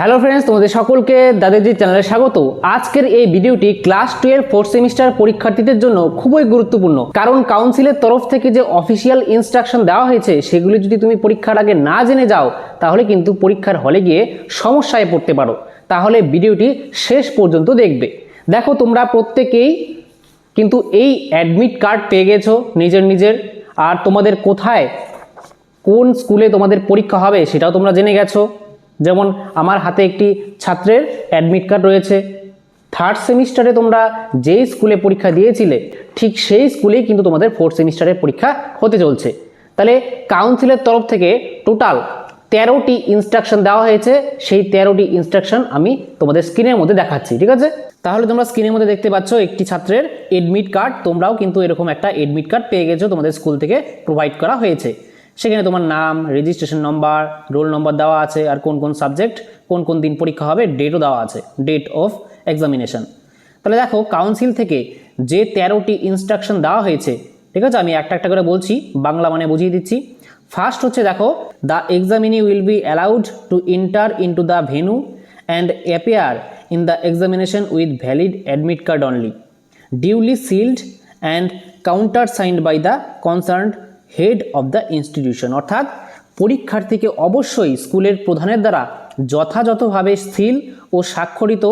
Hello friends তোমাদের সকলকে দাদাজির চ্যানেলে স্বাগত। আজকের এই ভিডিওটি ক্লাস টুয়েলভ ফোর্থ সেমিস্টার পরীক্ষার্থীদের জন্য খুবই গুরুত্বপূর্ণ। কারণ কাউন্সিলের তরফ থেকে যে অফিসিয়াল ইনস্ট্রাকশন দেওয়া হয়েছে, সেগুলি যদি তুমি পরীক্ষার আগে না জেনে যাও, তাহলে কিন্তু পরীক্ষার হলে গিয়ে সমস্যায় পড়তে পারো। তাহলে ভিডিওটি শেষ পর্যন্ত দেখবে। দেখো, তোমরা প্রত্যেকেই কিন্তু এই অ্যাডমিট কার্ড পেয়ে গেছো নিজের নিজের। আর তোমাদের কোথায়, কোন স্কুলে তোমাদের পরীক্ষা হবে, সেটাও তোমরা জেনে গেছো। যেমন আমার হাতে একটি ছাত্রের অ্যাডমিট কার্ড রয়েছে। থার্ড সেমিস্টারে তোমরা যেই স্কুলে পরীক্ষা দিয়েছিলে, ঠিক সেই স্কুলেই কিন্তু তোমাদের ফোর্থ সেমিস্টারের পরীক্ষা হতে চলছে। তাহলে কাউন্সিলের তরফ থেকে টোটাল তেরোটি ইনস্ট্রাকশন দেওয়া হয়েছে। সেই তেরোটি ইনস্ট্রাকশন আমি তোমাদের স্ক্রিনের মধ্যে দেখাচ্ছি, ঠিক আছে? তাহলে তোমরা স্ক্রিনের মধ্যে দেখতে পাচ্ছ একটি ছাত্রের এডমিট কার্ড তোমরাও কিন্তু এরকম একটা এডমিট কার্ড পেয়ে গেছো তোমাদের স্কুল থেকে প্রোভাইড করা হয়েছে। সেখানে তোমার নাম রেজিস্ট্রেশন নম্বর রোল নম্বর দেওয়া আছে, আর কোন কোন সাবজেক্ট কোন কোন দিন পরীক্ষা হবে ডেটও দেওয়া আছে ডেট অফ এক্সামিনেশন তাহলে দেখো কাউন্সিল থেকে যে তেরোটি ইনস্ট্রাকশন দেওয়া হয়েছে, ঠিক আছে, আমি একটা একটা করে বলছি, বাংলা মানে বুঝিয়ে দিচ্ছি। ফার্স্ট হচ্ছে দেখো the examinee will be allowed to enter into the venue and appear in the examination with valid admit card only duly sealed and counter signed by the concerned head of the institution অর্থাৎ পরীক্ষার্থীকে অবশ্যই স্কুলের প্রধানের দ্বারা যথাযথভাবে still ও স্বাক্ষরিত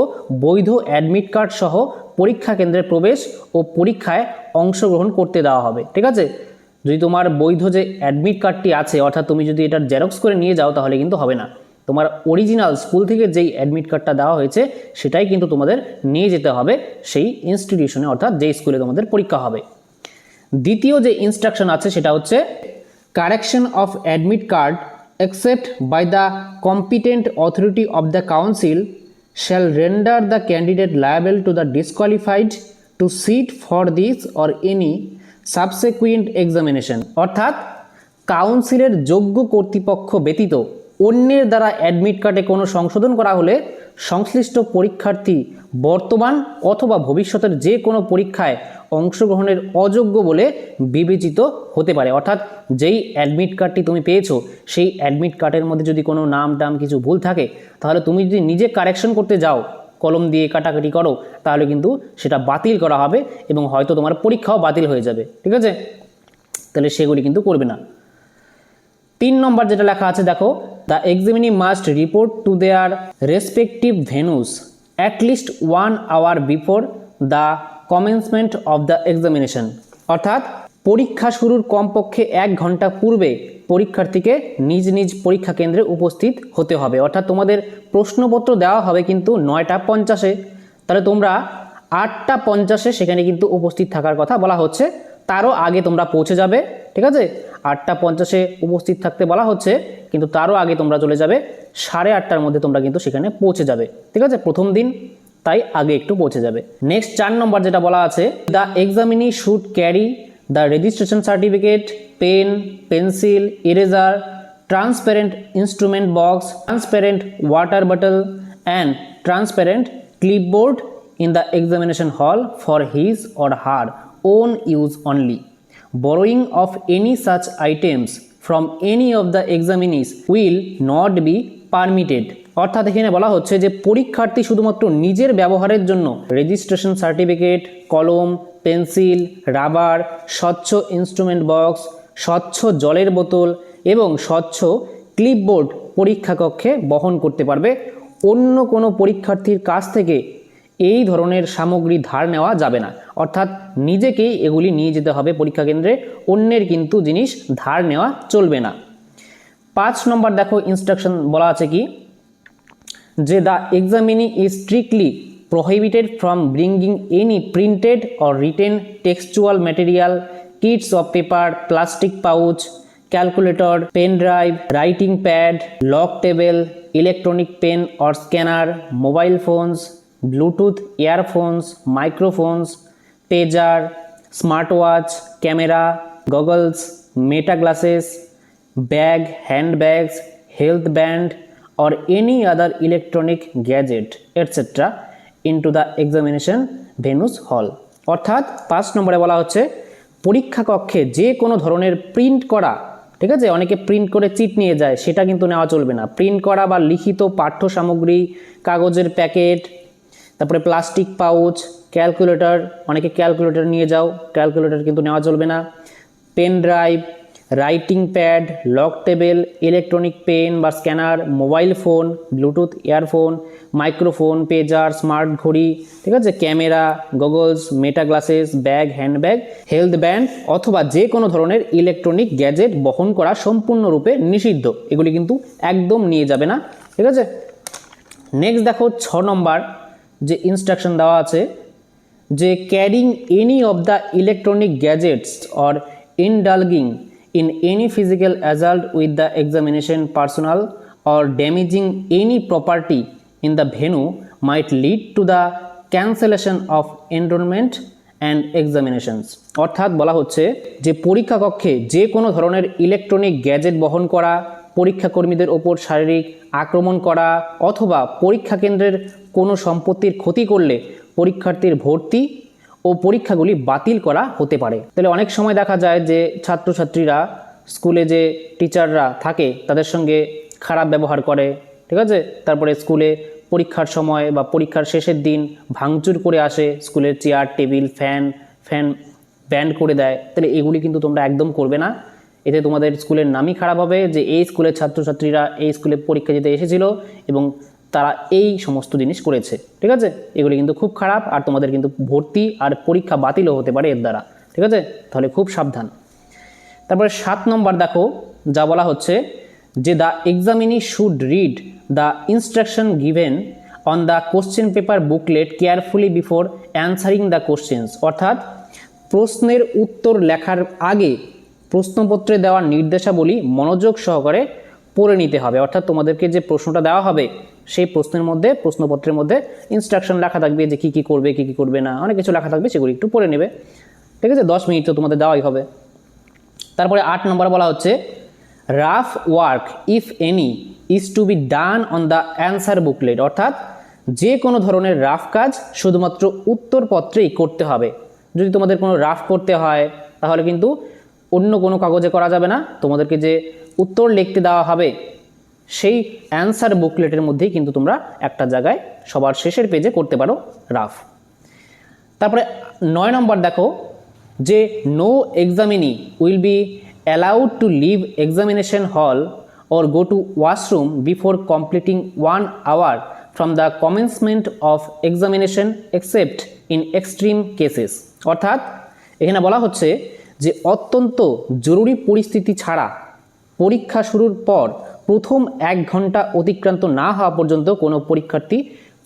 বৈধ admit card সহ পরীক্ষা কেন্দ্রে প্রবেশ ও পরীক্ষায় অংশগ্রহণ করতে দেওয়া হবে। ঠিক আছে? যদি তোমার বৈধ যে অ্যাডমিট কার্ডটি আছে, অর্থাৎ তুমি যদি এটার জেরক্স করে নিয়ে যাও, তাহলে কিন্তু হবে না। তোমার অরিজিনাল স্কুল থেকে যেই অ্যাডমিট কার্ডটা দেওয়া হয়েছে, সেটাই কিন্তু তোমাদের নিয়ে যেতে হবে সেই ইনস্টিটিউশনে অর্থাৎ যেই স্কুলে তোমাদের পরীক্ষা হবে। দ্বিতীয় যে ইনস্ট্রাকশন আছে সেটা হচ্ছে correction of admit card accept by the competent authority of the council shall render the candidate liable to the disqualified to sit for this or any subsequent examination অর্থাৎ কাউন্সিলের যোগ্য কর্তৃপক্ষ ব্যতীত অন্যের দ্বারা অ্যাডমিট কার্ডে কোনো সংশোধন করা হলে সংশ্লিষ্ট পরীক্ষার্থী বর্তমান অথবা ভবিষ্যতের যে কোনো পরীক্ষায় অংশগ্রহণের অযোগ্য বলে বিবেচিত হতে পারে। অর্থাৎ যেই অ্যাডমিট কার্ডটি তুমি পেয়েছ, সেই অ্যাডমিট কার্ডের মধ্যে যদি কোনো নাম টাম কিছু ভুল থাকে, তাহলে তুমি যদি নিজে কারেকশন করতে যাও, কলম দিয়ে কাটাকাটি করো, তাহলে কিন্তু সেটা বাতিল করা হবে এবং হয়তো তোমার পরীক্ষাও বাতিল হয়ে যাবে। ঠিক আছে? তাহলে সেগুলি কিন্তু করবে না। তিন নম্বর যেটা লেখা আছে, দেখো the examinee must report to their respective venues at least one hour before the commencement of the examination অর্থাৎ, পরীক্ষা শুরুর কমপক্ষে এক ঘণ্টা পূর্বে পরীক্ষার্থীকে নিজ নিজ পরীক্ষা কেন্দ্রে উপস্থিত হতে হবে। অর্থাৎ, তোমাদের প্রশ্নপত্র দেওয়া হবে কিন্তু নয়টা পঞ্চাশে। তাহলে তোমরা আটটা পঞ্চাশে সেখানে কিন্তু উপস্থিত থাকার কথা বলা হচ্ছে। তারও আগে তোমরা পৌঁছে যাবে, ঠিক আছে? আটটা পঞ্চাশে উপস্থিত থাকতে বলা হচ্ছে, কিন্তু তারও আগে তোমরা চলে যাবে, সাড়ে আটটার মধ্যে তোমরা কিন্তু সেখানে পৌঁছে যাবে, ঠিক আছে? প্রথম দিন, তাই আগে একটু পৌঁছে যাবে। নেক্সট চার নম্বর যেটা বলা আছে the examinee should carry the registration certificate pen pencil eraser transparent instrument box transparent water bottle and transparent clipboard in the examination hall for his or her. Own use only. Borrowing of any such items from any of the examinees will not be permitted. অর্থাৎ এখানে বলা হচ্ছে যে পরীক্ষার্থী শুধুমাত্র নিজের ব্যবহারের জন্য রেজিস্ট্রেশন সার্টিফিকেট কলম পেন্সিল রাবার স্বচ্ছ ইনস্ট্রুমেন্ট বক্স স্বচ্ছ জলের বোতল এবং স্বচ্ছ ক্লিপবোর্ড পরীক্ষা কক্ষে বহন করতে পারবে অন্য কোনো পরীক্ষার্থীর কাছ থেকে এই ধরনের সামগ্রী ধার নেওয়া যাবে না। অর্থাৎ নিজেকেই এগুলি নিয়ে যেতে হবে পরীক্ষা কেন্দ্রে, অন্যের কিন্তু জিনিস ধার নেওয়া চলবে না। পাঁচ নম্বর দেখো ইনস্ট্রাকশন বলা আছে কি? যে the examinee is strictly prohibited from bringing any printed or written textual material kits of paper plastic pouch calculator pen drive writing pad log table electronic pen or scanner mobile phones Bluetooth earphones microphones pager smart watch camera goggles Meta glasses bag, handbags, health band, or any other electronic gadget, etc. into the examination venues hall. অর্থাৎ পাঁচ নম্বরে বলা হচ্ছে পরীক্ষা কক্ষে যে কোনো ধরনের প্রিন্ট করা ঠিক আছে অনেকে প্রিন্ট করে চিপ নিয়ে যায় সেটা কিন্তু নেওয়া চলবে না প্রিন্ট করা বা লিখিত পাঠ্য সামগ্রী কাগজের প্যাকেট তারপরে প্লাস্টিক পাউচ ক্যালকুলেটর অনেকে ক্যালকুলেটর নিয়ে যাও ক্যালকুলেটর কিন্তু নেওয়া চলবে না। Pen drive writing pad log table electronic pen বা scanner mobile phone Bluetooth earphone microphone pager smart ঘড়ি, ঠিক আছে? Camera goggles Meta glasses bag handbag health band অথবা যে কোনো ধরনের ইলেকট্রনিক গ্যাজেট বহন করা সম্পূর্ণরূপে নিষিদ্ধ। এগুলি কিন্তু একদম নিয়ে যাবে না, ঠিক আছে? নেক্সট দেখো, ছ নম্বর যে ইনস্ট্রাকশন দেওয়া আছে, যে carrying any of the electronic gadgets or indulging in any physical assault with the examination personal or damaging any property in the venue might lead to the cancellation of enrolment and examinations অর্থাৎ বলা হচ্ছে যে পরীক্ষা কক্ষে যে কোনো ধরনের electronic gadget বহন করা পরীক্ষা কর্মীদের ওপর শারীরিক আক্রমণ করা অথবা পরীক্ষা কেন্দ্রের কোনো সম্পত্তির ক্ষতি করলে পরীক্ষার্থীর ভর্তি ও পরীক্ষাগুলি বাতিল করা হতে পারে। তাহলে অনেক সময় দেখা যায় যে ছাত্রছাত্রীরা স্কুলে যে টিচাররা থাকে, তাদের সঙ্গে খারাপ ব্যবহার করে, ঠিক আছে? তারপরে স্কুলে পরীক্ষার সময় বা পরীক্ষার শেষের দিন ভাঙচুর করে আসে, স্কুলের চেয়ার, টেবিল, ফ্যান ফ্যান ব্যান্ড করে দেয়। তাহলে এগুলি কিন্তু তোমরা একদম করবে না। এতে তোমাদের স্কুলের নামই খারাপ হবে যে এই স্কুলের ছাত্রছাত্রীরা এই স্কুলে পরীক্ষা দিতে এসেছিল এবং তারা এই সমস্ত জিনিস করেছে, ঠিক আছে? এগুলি কিন্তু খুব খারাপ আর তোমাদের কিন্তু ভর্তি আর পরীক্ষা বাতিলও হতে পারে এর দ্বারা, ঠিক আছে? তাহলে খুব সাবধান। তারপরে সাত নম্বর দেখো, যা বলা হচ্ছে যে the examinee should read the instruction given on the question paper booklet carefully before answering the questions অর্থাৎ প্রশ্নের উত্তর লেখার আগে প্রশ্নপত্রে দেওয়ার নির্দেশাবলী মনোযোগ সহকারে পড়ে নিতে হবে। অর্থাৎ তোমাদেরকে যে প্রশ্নটা দেওয়া হবে সেই প্রশ্নের মধ্যে, প্রশ্নপত্রের মধ্যে ইনস্ট্রাকশন লেখা থাকবে যে কী কী করবে, কী কী করবে না, অনেক কিছু লেখা থাকবে সেগুলি একটু পড়ে নেবে। ঠিক আছে? দশ মিনিট তো তোমাদের দেওয়াই হবে। তারপরে আট নম্বর বলা হচ্ছে rough work if any is to be done on the answer booklet অর্থাৎ যে কোনো ধরনের রাফ কাজ শুধুমাত্র উত্তরপত্রেই করতে হবে। যদি তোমাদের কোনো রাফ করতে হয়, তাহলে কিন্তু অন্য কোনো কাগজে করা যাবে না। তোমাদেরকে যে উত্তর লিখতে দেওয়া হবে সেই অ্যান্সার বুকলেটের মধ্যেই কিন্তু তোমরা একটা জায়গায় সবার শেষের পেজে করতে পারো রাফ তারপরে নয় নম্বর দেখো, যে no examinee will be allowed to leave examination hall or go to washroom before completing one hour from the commencement of examination except in extreme cases. অর্থাৎ, এখানে বলা হচ্ছে যে অত্যন্ত জরুরি পরিস্থিতি ছাড়া পরীক্ষা শুরুর পর প্রথম এক ঘণ্টা অতিক্রান্ত না হওয়া পর্যন্ত কোনো পরীক্ষার্থী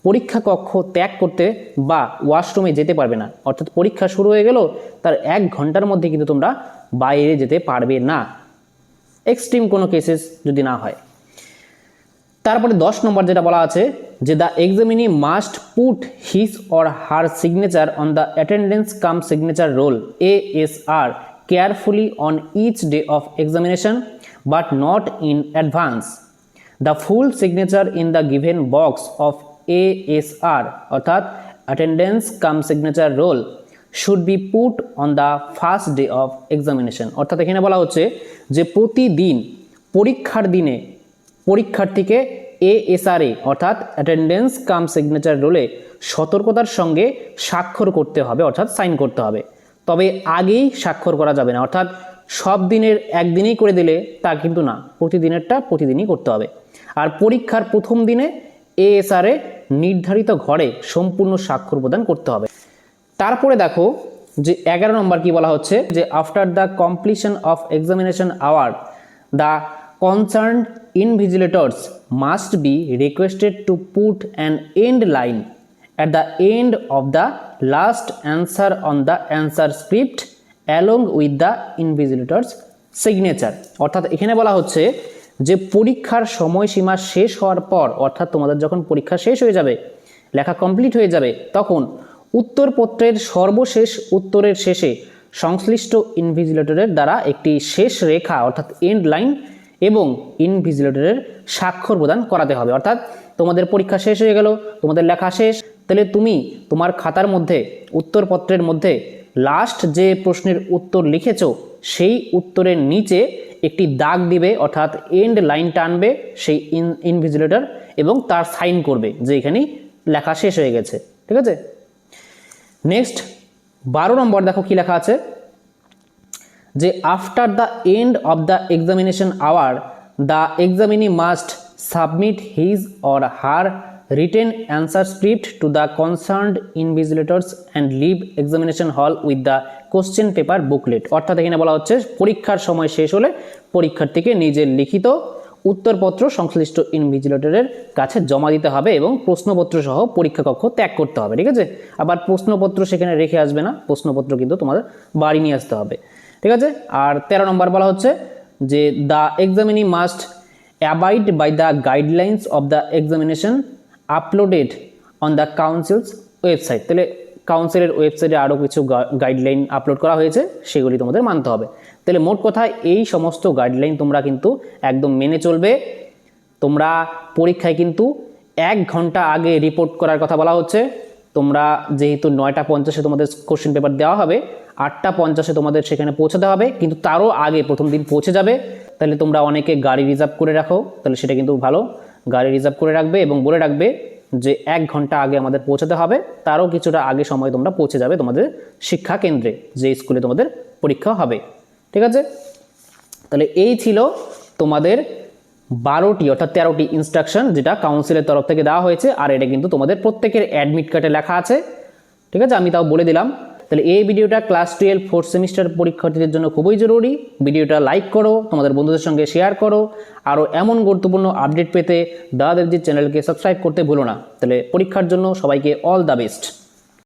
পরীক্ষা কক্ষ ত্যাগ করতে বা ওয়াশরুমে যেতে পারবে না। অর্থাৎ পরীক্ষা শুরু হয়ে গেল, তার এক ঘণ্টার মধ্যে কিন্তু তোমরা বাইরে যেতে পারবে না। এক্সট্রিম কোনো কেসেস যদি না হয়। তারপরে দশ নম্বর যেটা বলা আছে যে the examinee must put his or her signature on the attendance cum signature roll, A S R, carefully on each day of examination. But not in advance the full signature in the given box of A S R অর্থাৎ attendance cum signature roll should be put on the first day of examination অর্থাৎ এখানে বলা হচ্ছে যে প্রতিদিন, পরীক্ষার দিনে, পরীক্ষার্থীকে এএসআরএ অর্থাৎ অ্যাটেন্ডেন্স কাম সিগনেচার রোলে সতর্কতার সঙ্গে স্বাক্ষর করতে হবে, অর্থাৎ সাইন করতে হবে। তবে আগেই স্বাক্ষর করা যাবে না, অর্থাৎ সব দিনের একদিনেই করে দিলে তা কিন্তু না, প্রতিদিনেরটা প্রতিদিনই করতে হবে। আর পরীক্ষার প্রথম দিনে এএসআরএ নির্ধারিত ঘরে সম্পূর্ণ স্বাক্ষর প্রদান করতে হবে। তারপরে দেখো যে এগারো নম্বর কি বলা হচ্ছে? যে after the completion of examination hour the concern invigilators must be requested to put an end line at the end of the last answer on the answer script along with the invigilators signature অর্থাৎ এখানে বলা হচ্ছে যে পরীক্ষার সময়সীমা শেষ হওয়ার পর, অর্থাৎ তোমাদের যখন পরীক্ষা শেষ হয়ে যাবে, লেখা কমপ্লিট হয়ে যাবে, তখন উত্তরপত্রের সর্বশেষ উত্তরের শেষে সংশ্লিষ্ট ইনভিজিলেটরের দ্বারা একটি শেষ রেখা, অর্থাৎ এন্ড লাইন এবং ইনভিজিলেটরের স্বাক্ষর প্রদান করাতে হবে। অর্থাৎ তোমাদের পরীক্ষা শেষ হয়ে গেল, তোমাদের লেখা শেষ, তাহলে তুমি তোমার খাতার মধ্যে, উত্তরপত্রের মধ্যে লাস্ট যে প্রশ্নের উত্তর লিখেছো, সেই উত্তরের নিচে একটি দাগ দিবে, অর্থাৎ এন্ড লাইন টানবে সেই ইন ইনভিজিলেটর এবং তার সাইন করবে, যে এখানে লেখা শেষ হয়ে গেছে, ঠিক আছে? নেক্সট বারো নম্বর দেখো কি লেখা আছে, যে after the end of the examination hour the examinee must submit his or her written answer script to the concerned invigilators and leave examination hall with the question paper booklet অর্থাৎ এখানে বলা হচ্ছে, পরীক্ষার সময় শেষ হলে পরীক্ষার্থীকে নিজের লিখিত উত্তরপত্র সংশ্লিষ্ট ইনভিজিলেটরের কাছে জমা দিতে হবে এবং প্রশ্নপত্র সহ পরীক্ষা কক্ষ ত্যাগ করতে হবে, ঠিক আছে? আবার প্রশ্নপত্র সেখানে রেখে আসবে না, প্রশ্নপত্র কিন্তু তোমাদের বাড়ি নিয়ে আসতে হবে, ঠিক আছে? আর তেরো নম্বর বলা হচ্ছে যে the examinee must abide by the guidelines of the examination uploaded on the council's website তাহলে কাউন্সিলের ওয়েবসাইটে আরও কিছু গাইডলাইন আপলোড করা হয়েছে, সেগুলি তোমাদের মানতে হবে। তাহলে মোট কথা, এই সমস্ত গাইডলাইন তোমরা কিন্তু একদম মেনে চলবে। তোমরা পরীক্ষায় কিন্তু এক ঘণ্টা আগে রিপোর্ট করার কথা বলা হচ্ছে। তোমরা যেহেতু নয়টা পঞ্চাশে তোমাদের কোশ্চেন পেপার দেওয়া হবে, আটটা পঞ্চাশে তোমাদের সেখানে পৌঁছাতে হবে, কিন্তু তারও আগে প্রথম দিন পৌঁছে যাবে। তাহলে তোমরা অনেকে গাড়ি রিজার্ভ করে রাখো, তাহলে সেটা কিন্তু ভালো। গাড়ি রিজার্ভ করে রাখবে এবং বলে রাখবে যে এক ঘণ্টা আগে আমাদের পৌঁছাতে হবে। তারও কিছুটা আগে সময় তোমরা পৌঁছে যাবে তোমাদের শিক্ষা কেন্দ্রে, যে স্কুলে তোমাদের পরীক্ষা হবে। ঠিক আছে? তাহলে এই ছিল তোমাদের বারোটি অর্থাৎ তেরোটি ইনস্ট্রাকশন যেটা কাউন্সিলের তরফ থেকে দেওয়া হয়েছে, আর এটা কিন্তু তোমাদের প্রত্যেকের অ্যাডমিট কার্ডে লেখা আছে। ঠিক আছে? আমি তাও বলে দিলাম। তাহলে এই ভিডিওটা ক্লাস টুয়েলভ ফোর্থ সেমিস্টার পরীক্ষার্থীদের জন্য খুবই জরুরি। ভিডিওটা লাইক করো, তোমাদের বন্ধুদের সঙ্গে শেয়ার করো। আরও এমন গুরুত্বপূর্ণ আপডেট পেতে দাদাদেবজির চ্যানেলকে সাবস্ক্রাইব করতে ভুলো না। তাহলে পরীক্ষার জন্য সবাইকে অল দ্য বেস্ট